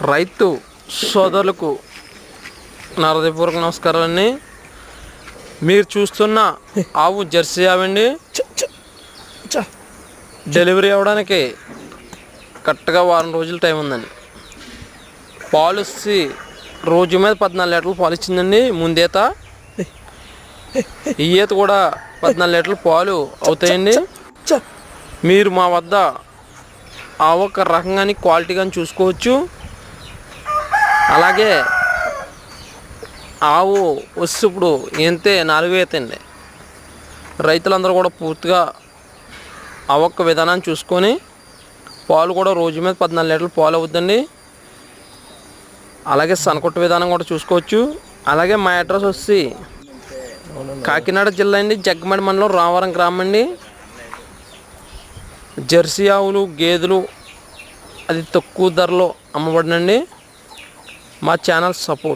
రైతు సోదరులకు నా హృదయపూర్వక నమస్కారాలండి. మీరు చూస్తున్న ఆవు జెర్సీ ఆవండి. డెలివరీ అవ్వడానికి కరెక్ట్గా వారం రోజులు టైం ఉందండి. పాలు వచ్చి రోజు మీద పద్నాలుగు లీటర్లు పాలు ఇచ్చిందండి. ముందేత ఈ ఈత కూడా పద్నాలుగు లీటర్లు పాలు అవుతాయండి. మీరు మా వద్ద ఆ ఒక్క రకంగాని క్వాలిటీ కానీ చూసుకోవచ్చు. అలాగే ఆవు వస్తు ఇప్పుడు ఎంతే నాలుగు ఈతండి రైతులందరూ కూడా పూర్తిగా ఆ ఒక్క విధానాన్ని చూసుకొని పాలు కూడా రోజు మీద పద్నాలుగు లీటర్లు పాలు అవుద్దండి. అలాగే సనకొట్టు విధానం కూడా చూసుకోవచ్చు. అలాగే మా అడ్రస్ వచ్చి కాకినాడ జిల్లా అండి జగ్గమడి మండలం రామవరం గ్రామం అండి. జెర్సీ ఆవులు గేదెలు అది తక్కువ ధరలో అమ్మబడినండి. మా ఛానల్ సపోర్ట్.